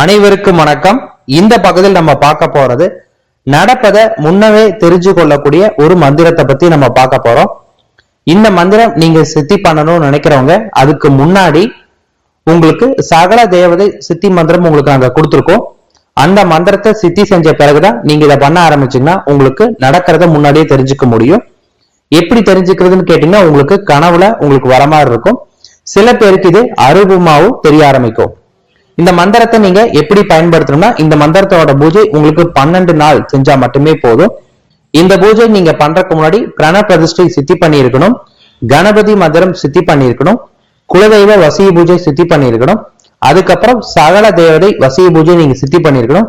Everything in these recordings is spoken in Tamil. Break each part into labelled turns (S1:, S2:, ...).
S1: அனைவருக்கும் வணக்கம். இந்த பகுதியில் நம்ம பார்க்க போறது நடப்பதை முன்னவே தெரிஞ்சு கொள்ளக்கூடிய ஒரு மந்திரத்தை பத்தி நம்ம பார்க்க போறோம். இந்த மந்திரம் நீங்க சித்தி பண்ணணும்னு நினைக்கிறவங்க அதுக்கு முன்னாடி உங்களுக்கு சகல தேவதை சித்தி மந்திரம் உங்களுக்கு நாங்க கொடுத்துருக்கோம். அந்த மந்திரத்தை சித்தி செஞ்ச பிறகுதான் நீங்க இதை பண்ண ஆரம்பிச்சீங்கன்னா உங்களுக்கு நடக்கிறத முன்னாடியே தெரிஞ்சுக்க முடியும். எப்படி தெரிஞ்சுக்கிறதுன்னு கேட்டீங்கன்னா உங்களுக்கு கனவுல உங்களுக்கு வர மாதிரி இருக்கும். சில பேருக்கு இது அருபமாவும் தெரிய ஆரம்பிக்கும். இந்த மந்திரத்தை நீங்க எப்படி பயன்படுத்தணும்னா இந்த மந்திரத்தோட பூஜை உங்களுக்கு பன்னெண்டு நாள் செஞ்சா மட்டுமே போதும். இந்த பூஜை நீங்க பண்றதுக்கு முன்னாடி பிரண பிரதிஷ்டை சித்தி பண்ணியிருக்கணும். கணபதி மந்திரம் சித்தி பண்ணியிருக்கணும். குலதெய்வ வசிய பூஜை சித்தி பண்ணியிருக்கணும். அதுக்கப்புறம் சகல தேவதை வசிய பூஜை நீங்க சித்தி பண்ணியிருக்கணும்.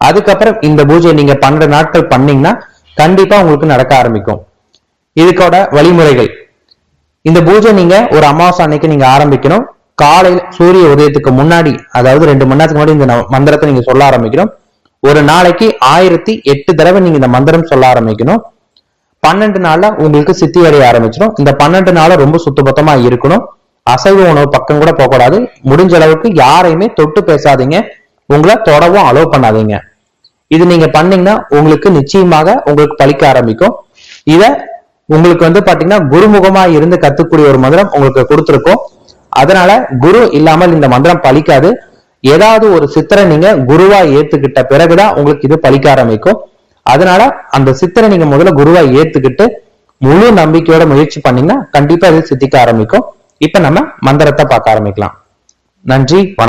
S1: அதுக்கப்புறம் இந்த பூஜை நீங்க பன்னெண்டு நாட்கள் பண்ணீங்கன்னா கண்டிப்பா உங்களுக்கு நடக்க ஆரம்பிக்கும். இதுக்கோட வழிமுறைகள். இந்த பூஜை நீங்க ஒரு அமாவாசை அன்னைக்கு நீங்க ஆரம்பிக்கணும். காலையில் சூரிய உதயத்துக்கு முன்னாடி அதாவது ரெண்டு மணி நேரத்துக்கு முன்னாடி இந்த மந்திரத்தை நீங்க சொல்ல ஆரம்பிக்கணும். ஒரு நாளைக்கு ஆயிரத்தி எட்டு தடவை நீங்க இந்த மந்திரம் சொல்ல ஆரம்பிக்கணும். பன்னெண்டு நாள்ல உங்களுக்கு சித்தி அடைய ஆரம்பிச்சிடும். இந்த பன்னெண்டு நாள ரொம்ப சுத்தபத்தமா இருக்கணும். அசைவ உணவு பக்கம் கூட போகக்கூடாது. முடிஞ்ச அளவுக்கு யாரையுமே தொட்டு பேசாதீங்க. உங்களை தொடவும் அலோவ் பண்ணாதீங்க. இது நீங்க பண்ணீங்கன்னா உங்களுக்கு நிச்சயமாக உங்களுக்கு பழிக்க ஆரம்பிக்கும். இத உங்களுக்கு வந்து பாத்தீங்கன்னா குருமுகமா இருந்து கத்துக்கூடிய ஒரு மந்திரம் உங்களுக்கு கொடுத்திருக்கோம். அதனால குரு இல்லாமல் இந்த மந்திரம் பலிக்காது. ஏதாவது ஒரு சித்தரை நீங்க குருவா ஏத்துக்கிட்ட பிறகுதான் உங்களுக்கு இது பலிக்க ஆரம்பிக்கும். அதனால அந்த சித்தரை நீங்க முதல்ல குருவா ஏத்துக்கிட்டு முழு நம்பிக்கையோட முயற்சி பண்ணீங்கன்னா கண்டிப்பா இது சித்திக்க ஆரம்பிக்கும். இப்ப நம்ம மந்திரத்தை பார்க்க ஆரம்பிக்கலாம். நன்றி வணக்கம்.